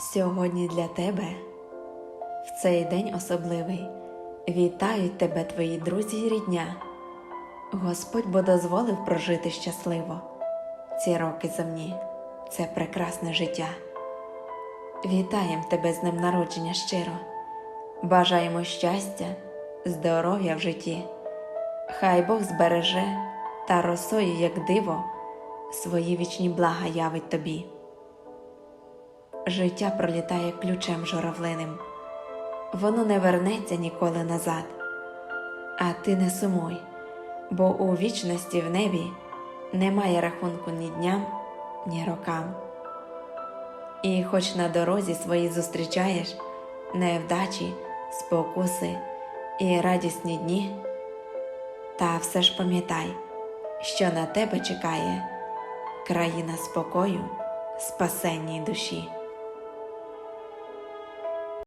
Сьогодні для тебе, в цей день особливий, вітають тебе твої друзі й рідня. Господь бо дозволив прожити щасливо ці роки земні, це прекрасне життя. Вітаєм тебе з днем народження щиро, бажаємо щастя, здоров'я в житті. Хай Бог збереже та росою, як диво, свої вічні блага явить тобі. Життя пролітає ключем журавлиним, воно не вернеться ніколи назад. А ти не сумуй, бо у вічності в небі немає рахунку ні дням, ні рокам. І хоч на дорозі своїй зустрічаєш невдачі, спокуси і радісні дні, та все ж пам'ятай, що на тебе чекає країна спокою, спасенній душі.